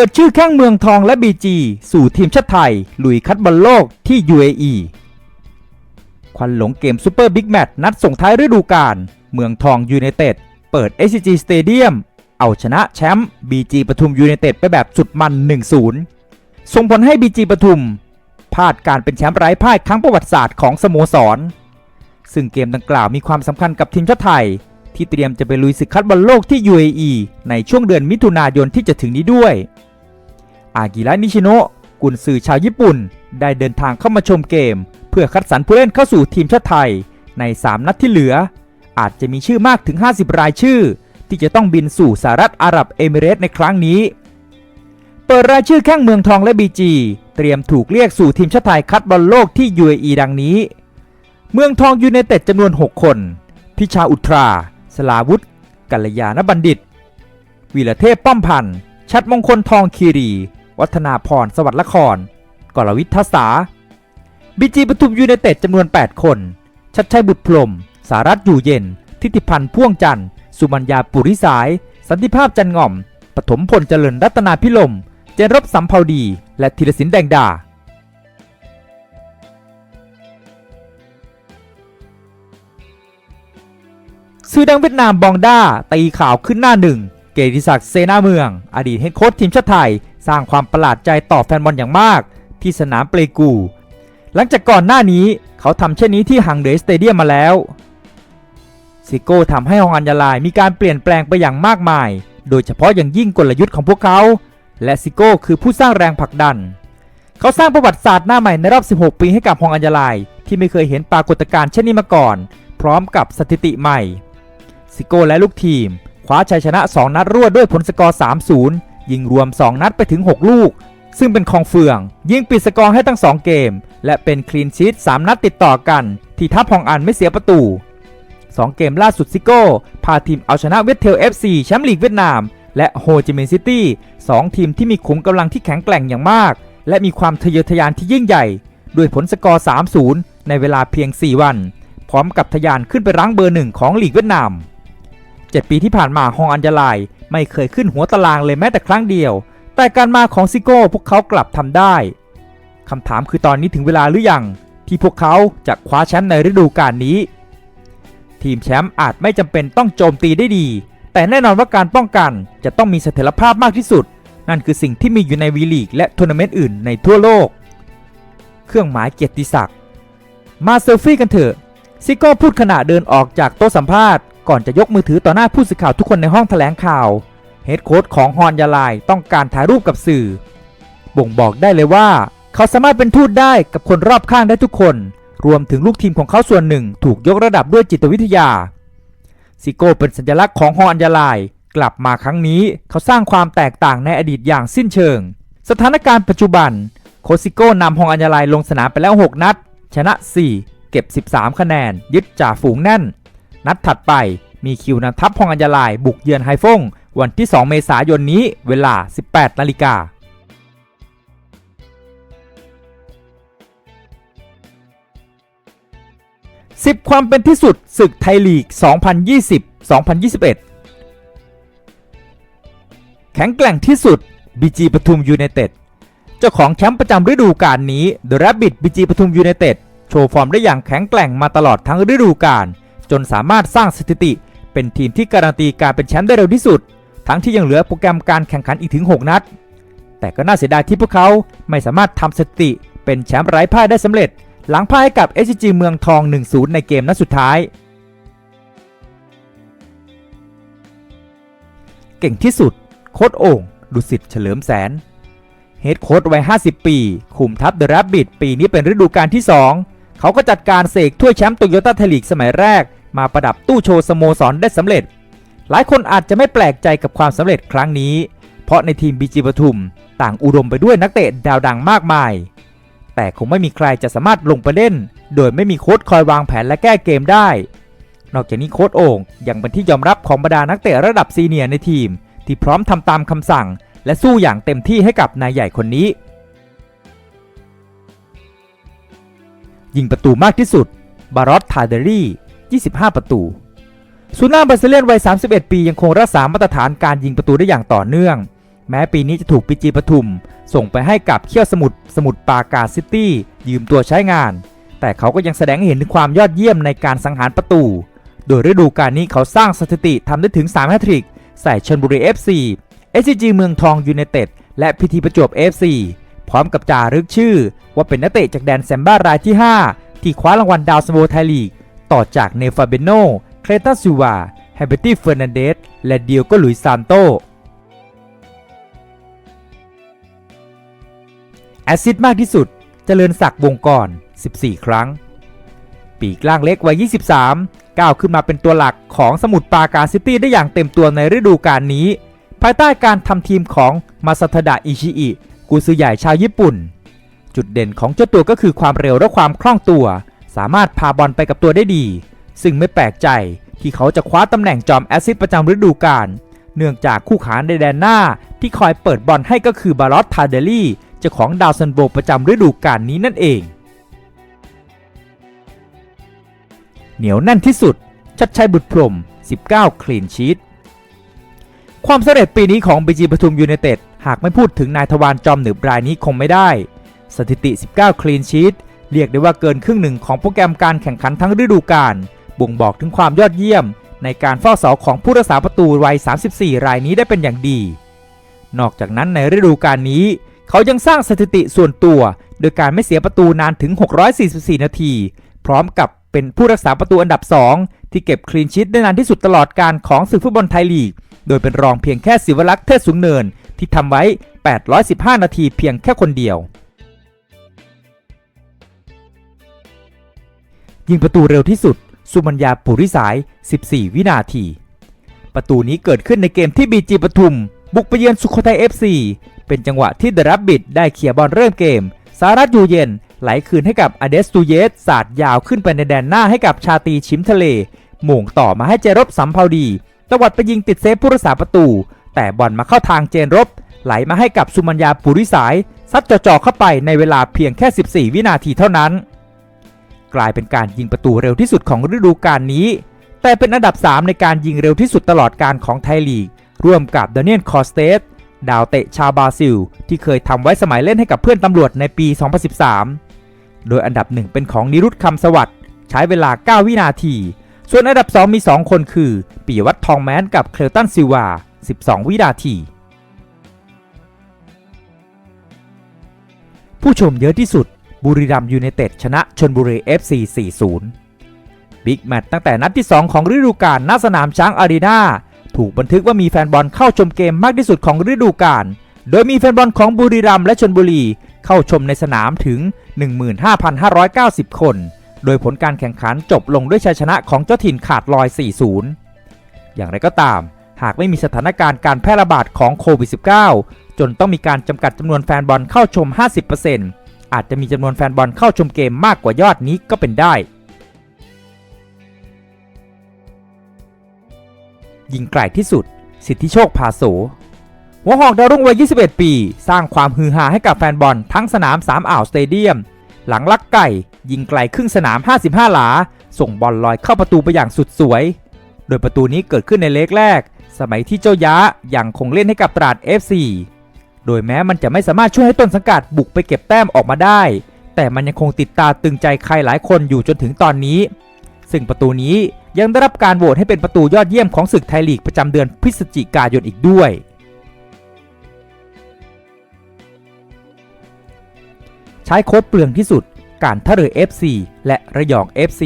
ปิดชื่อแข้งเมืองทองและ BG สู่ทีมชาติไทย ลุยคัดบอลโลกที่ UAE ควันหลงเกมซูเปอร์บิ๊กแมตช์นัดส่งท้ายฤดูกาลเมืองทองยูไนเต็ดเปิด SCG Stadium เอาชนะแชมป์ BG ปทุมยูไนเต็ดไปแบบสุดมัน 1-0 ส่งผลให้ BG ปทุมพลาดการเป็นแชมป์ไร้พ่ายครั้งประวัติศาสตร์ของสโมสร ซึ่งเกมดังกล่าวมีความสำคัญกับทีมชาติไทย ที่เตรียมจะไปลุยศึกคัดบอลโลกที่ UAE ในช่วงเดือนมิถุนายนที่จะถึงนี้ด้วย อากิระนิชิโนะกุนซือชาวญี่ปุ่น ได้เดินทางเข้ามาชมเกม เพื่อคัดสรรผู้เล่นเข้าสู่ทีมชาติไทย ใน 3 นัดที่เหลือ อาจจะมีชื่อมากถึง 50 รายชื่อ ที่จะต้องบินสู่สหรัฐอาหรับเอมิเรตส์ในครั้งนี้ เปิดรายชื่อแข้งเมืองทองและบีจีเตรียมถูกเรียกสู่ทีมชาติไทยคัดบอลโลกที่ UAE ดังนี้ เมืองทองยูไนเต็ดจำนวน 6 คนพิชาอุทรา สลาวุธกัลยาณบัณฑิต วีรเทพป้อมพันธ์ชัดมงคลทองคีรี วัฒนาพรสวัสดิ์ละครกรวิทย์ทัศาบีจีปทุมยูไนเต็ดจำนวน 8 คน ชัดชัยบุตรพรม สารัตน์อยู่เย็น ทิติพันธ์พ่วงจันทร์ สุมัญญาปุริสาย สันติภาพจันง่อม ปฐมพลเจริญรัตนาพิลม เจนรบสัมภาวดี และธีรศิลปแดงดาซื้อดังเวียดนามบองด้าตีข่าวขึ้นหน้าหนึ่ง เกียรติศักดิ์เซนาเมือง อดีตเฮดโค้ชทีมชาติไทย สร้างความประหลาดใจต่อแฟนบอลอย่างมาก ที่สนามเปลกู หลังจากก่อนหน้านี้เขาทำเช่นนี้ที่ฮังเดยสเตเดียมมาแล้วซิโก้ทำให้ฮองอัญญาลายมีการเปลี่ยนแปลงไปอย่างมากมาย โดยเฉพาะอย่างยิ่งกลยุทธ์ของพวกเขา และซิโก้คือผู้สร้างแรงผลักดัน เขาสร้างประวัติศาสตร์หน้าใหม่ในรอบ 16 ปีให้กับฮองอัญญาลาย ที่ไม่เคยเห็นปรากฏการณ์เช่นนี้มาก่อน พร้อมกับสถิติใหม่ซิโก้และลูกทีมคว้าชัยชนะ 2 นัดรวดด้วยผลสกอร์ 3-0 ยิงรวม 2 นัดไปถึง 6 ลูก ซึ่งเป็นของเฟือง ยิงปิดสกอร์ให้ทั้ง 2 เกม และเป็นคลีนชีต3 นัดติดต่อกัน ที่ทัพฮองอันไม่เสียประตู 2 เกมล่าสุดซิโก้ พาทีมเอาชนะเวสเทล FC แชมป์ลีกเวียดนาม และโฮจิมินห์ซิตี้2ทีมที่มีขุมกำลังที่แข็งแกร่งอย่างมาก และมีความทะเยอทะยานที่ยิ่งใหญ่ ด้วยผลสกอร์ 3-0 ในเวลาเพียง 4 วัน พร้อมกับทะยานขึ้นไปรั้งเบอร์หนึ่งของลีกเวียดนาม7ปีที่ผ่านมาฮองอัญญาลาย ไม่เคยขึ้นหัวตารางเลยแม้แต่ครั้งเดียว แต่การมาของซิโก้พวกเขากลับทำได้คำถามคือตอนนี้ถึงเวลาหรือยังที่พวกเขาจะคว้าแชมป์ในฤดูกาลนี้ ทีมแชมป์อาจไม่จำเป็นต้องโจมตีได้ดี แต่แน่นอนว่าการป้องกันจะต้องมีเสถียรภาพมากที่สุด นั่นคือสิ่งที่มีอยู่ในวีลีกและทัวร์นาเมนต์อื่นในทั่วโลก เครื่องหมายเกียรติศักดิ์มาเซลฟี่กันเถอะซิโก้พูดขณะเดินออกจากโต๊ะสัมภาษณ์ ก่อนจะยกมือถือต่อหน้าผู้สื่อข่าวทุกคนในห้องแถลงข่าวเฮดโค้ชของฮอนยาลายต้องการถ่ายรูปกับสื่อ บ่งบอกได้เลยว่า เขาสามารถเป็นทูตได้กับคนรอบข้างได้ทุกคน รวมถึงลูกทีมของเขาส่วนหนึ่งถูกยกระดับด้วยจิตวิทยา ซิโก้เป็นสัญลักษณ์ของฮอนยาลายกลับมาครั้งนี้เขาสร้างความแตกต่างในอดีตอย่างสิ้นเชิง สถานการณ์ปัจจุบัน โคซิโก้นำฮองอัญญาลายลงสนามไปแล้ว 6 นัด ชนะ 4 เก็บ 13 คะแนน ยึดจ่าฝูงแน่น นัดถัดไปมีคิวนำทัพฮองอัญญาลายบุกเยือนไฮฟงวันที่ 2 เมษายนนี้เวลา 18 นาฬิกา10ความเป็นที่สุดศึกไทยลีก 2020-2021 แข็งแกร่งที่สุด BG ปทุมยูไนเต็ดเจ้าของแชมป์ประจำฤดูกาลนี้ The Rabbit BG ปทุมยูไนเต็ดโชว์ฟอร์มได้อย่างแข็งแกร่งมาตลอดทั้งฤดูกาล จนสามารถสร้างสถิติ เป็นทีมที่การันตีการเป็นแชมป์ได้เร็วที่สุด ทั้งที่ยังเหลือโปรแกรมการแข่งขันอีกถึง 6 นัด แต่ก็น่าเสียดายที่พวกเขาไม่สามารถทำสถิติเป็นแชมป์ไร้พ่ายได้สำเร็จ หลังพ่ายให้กับ s g เมืองทอง 1-0 ในเกมนัดสุดท้าย เก่งที่สุด โคดโอ่งดุสิตเฉลิมแสนเฮดโค้ดวัย 50 ปี คุมทัพเดอะแรบบิทปีนี้เป็นฤดูกาลที่ 2 เขาก็จัดการเสกถ้วยแชมป์โตโยต้าไทยลีกสมัยแรก มาประดับตู้โชว์สโมสรได้สำเร็จ หลายคนอาจจะไม่แปลกใจกับความสำเร็จครั้งนี้ เพราะในทีมบีจีปทุมต่างอุดมไปด้วยนักเตะดาวดังมากมาย แต่คงไม่มีใครจะสามารถลงไปเล่น โดยไม่มีโค้ชคอยวางแผนและแก้เกมได้ นอกจากนี้โค้ชโอ่งยังเป็นที่ยอมรับของบรรดานักเตะระดับซีเนียร์ในทีม ที่พร้อมทำตามคำสั่ง และสู้อย่างเต็มที่ให้กับนายใหญ่คนนี้ ยิงประตูมากที่สุด บารอตทาเดรี่ 25 ประตูซูน่าบราซิเลียนวัย 31 ปี ยังคงรักษามาตรฐานการยิงประตูได้อย่างต่อเนื่อง แม้ปีนี้จะถูกปีจีปทุม ส่งไปให้กับเขี้ยวสมุทรสมุทรปาการซิตี้ยืมตัวใช้งาน แต่เขาก็ยังแสดงให้เห็นถึงความยอดเยี่ยมในการสังหารประตู โดยฤดูกาลนี้เขาสร้างสถิติทำได้ถึง 3 แฮตทริก ใส่ชนบุรี FC SCG เมืองทองยูไนเต็ดและพิธีประจวบ FC พร้อมกับจารึกชื่อ ว่าเป็นนักเตะจากแดนแซมบ้ารายที่ 5 ที่คว้ารางวัลดาวซันโวไทยลีก ต่อจากเนฟาเบโน เคลตันซิวาแฮเบตี้เฟอร์นันเดส และเดียโกลุยซานโต แอซิดมากที่สุดเจริญศักดิ์วงกร 14 ครั้ง ปีกล่างเล็กวัย 23 ก้าวขึ้นมาเป็นตัวหลักของสมุทรปราการซิตี้ได้อย่างเต็มตัวในฤดูกาลนี้ ภายใต้การทำทีมของมาซาทดะอิชิอิ กุซือใหญ่ชาวญี่ปุ่น จุดเด่นของเจ้าตัวก็คือความเร็วและความคล่องตัว สามารถพาบอลไปกับตัวได้ดี ซึ่งไม่แปลกใจที่เขาจะคว้าตำแหน่งจอมแอซิดประจำฤดูกาลเนื่องจากคู่ขาในแดนหน้าที่คอยเปิดบอลให้ก็คือบารอตทาเดลี่เจ้าของดาวซันโบประจำฤดูกาลนี้นั่นเอง เหนียวแน่นที่สุด ชัดชัยบุตรพรม 19 คลีนชีตความสำเร็จปีนี้ของบีจีปทุมยูไนเต็ดหากไม่พูดถึงนายทวารจอมหนึบรายนี้คงไม่ได้ สถิติ 19 คลีนชีต เรียกได้ว่าเกินครึ่งหนึ่งของโปรแกรมการแข่งขันทั้งฤดูกาลบ่งบอกถึงความยอดเยี่ยม ในการเฝ้าเสาของผู้รักษาประตูวัย 34 รายนี้ได้เป็นอย่างดี นอกจากนั้นในฤดูกาลนี้ เขายังสร้างสถิติส่วนตัว โดยการไม่เสียประตูนานถึง 644 นาที พร้อมกับเป็นผู้รักษาประตูอันดับ 2 ที่เก็บคลีนชีตได้นานที่สุดตลอดการของศึกฟุตบอลไทยลีก โดยเป็นรองเพียงแค่ศิวลักษ์เทศสูงเนิน ที่ทำไว้ 815 นาทีเพียงแค่คนเดียว ยิงประตูเร็วที่สุด สุมัญญาปุริสาย 14 วินาที ประตูนี้เกิดขึ้นในเกมที่บีจีปทุม บุกไปเยือนสุโขทัย FC เป็นจังหวะที่เดรับบิดได้เคลียร์บอลเริ่มเกม สารัตยูเย็น ไหลคืนให้กับอเดสตูเยสสาดยาวขึ้นไปในแดนหน้าให้กับชาตีชิมทะเล หม่งต่อมาให้เจรบสัมภาวดี ตวัดไปยิงติดเซฟผู้รักษาประตู แต่บอลมาเข้าทางเจนรบ ไหลมาให้กับสุมัญญาปุริสายซัดจ่อๆเข้าไปในเวลาเพียงแค่ 14 วินาทีเท่านั้น กลายเป็นการยิงประตูเร็วที่สุดของฤดูกาลนี้ แต่เป็นอันดับ 3 ในการยิงเร็วที่สุดตลอดการของไทยลีก ร่วมกับดานิเอลคอสเตสดาวเตะชาวบราซิล ที่เคยทำไว้สมัยเล่นให้กับเพื่อนตำรวจในปี 2013 โดยอันดับหนึ่งเป็นของนิรุตคำสวัสดิ์ใช้เวลา 9 วินาที ส่วนอันดับ 2 มี 2 คนคือ ปิยวัฒน์ทองแมนกับเคลตันซิวา 12 วินาที ผู้ชมเยอะที่สุด บุรีรัมยูไนเต็ดชนะชนบุรี FC 4-0 บิ๊กแมตช์ตั้งแต่นัดที่ 2 ของฤดูกาลณสนามช้างอารีนาถูกบันทึกว่ามีแฟนบอลเข้าชมเกมมากที่สุดของฤดูกาล โดยมีแฟนบอลของบุรีรัมและชนบุรีเข้าชมในสนามถึง 15,590 คน โดยผลการแข่งขันจบลงด้วยชัยชนะของเจ้าถิ่นขาดลอย 4-0 อย่างไรก็ตาม หากไม่มีสถานการณ์การแพร่ระบาดของโควิด -19 จนต้องมีการจำกัดจำนวนแฟนบอลเข้าชม 50% อาจจะมีจำนวนแฟนบอลเข้าชมเกมมากกว่ายอดนี้ก็เป็นได้ยิงไกลที่สุด สิทธิโชคพาโสหัวหอกดาวรุ่งวัย 21 ปี สร้างความฮือฮาให้กับแฟนบอลทั้งสนาม 3 อ่าวสเตเดียม หลังลักไก่ ยิงไกลครึ่งสนาม 55 หลา ส่งบอลลอยเข้าประตูไปอย่างสุดสวย โดยประตูนี้เกิดขึ้นในเล็กแรก สมัยที่เจ้าย้ายังคงเล่นให้กับตราด FC โดยแม้มันจะไม่สามารถช่วยให้ต้นสังกัดบุกไปเก็บแต้มออกมาได้ แต่มันยังคงติดตาตึงใจใครหลายคนอยู่จนถึงตอนนี้ ซึ่งประตูนี้ยังได้รับการโหวตให้เป็นประตูยอดเยี่ยมของศึกไทยลีกประจำเดือนพฤศจิกายนอีกด้วย ใช้โค้ดเปลืองที่สุด การท่าเรือ FC และระยอง FC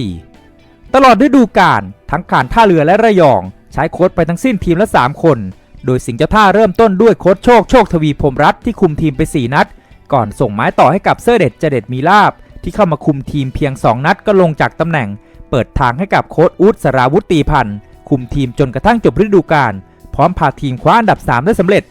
ตลอดฤดูกาลทั้งการท่าเรือและระยอง ใช้โค้ดไปทั้งสิ้นทีมละ 3 คน โดยสิงห์เจ้าท่าเริ่มต้นด้วยโค้ดโชคโชคทวีพรมรัตที่คุมทีมไป 4 นัด ก่อนส่งไม้ต่อให้กับเซอร์เด็ดเจเด็ดมีลาบ ที่เข้ามาคุมทีมเพียง 2 นัดก็ลงจากตำแหน่ง เปิดทางให้กับโค้ดอูดสราวุธตีพันธ์คุมทีมจนกระทั่งจบฤดูกาลพร้อมพาทีมคว้าอันดับ 3 ได้สำเร็จ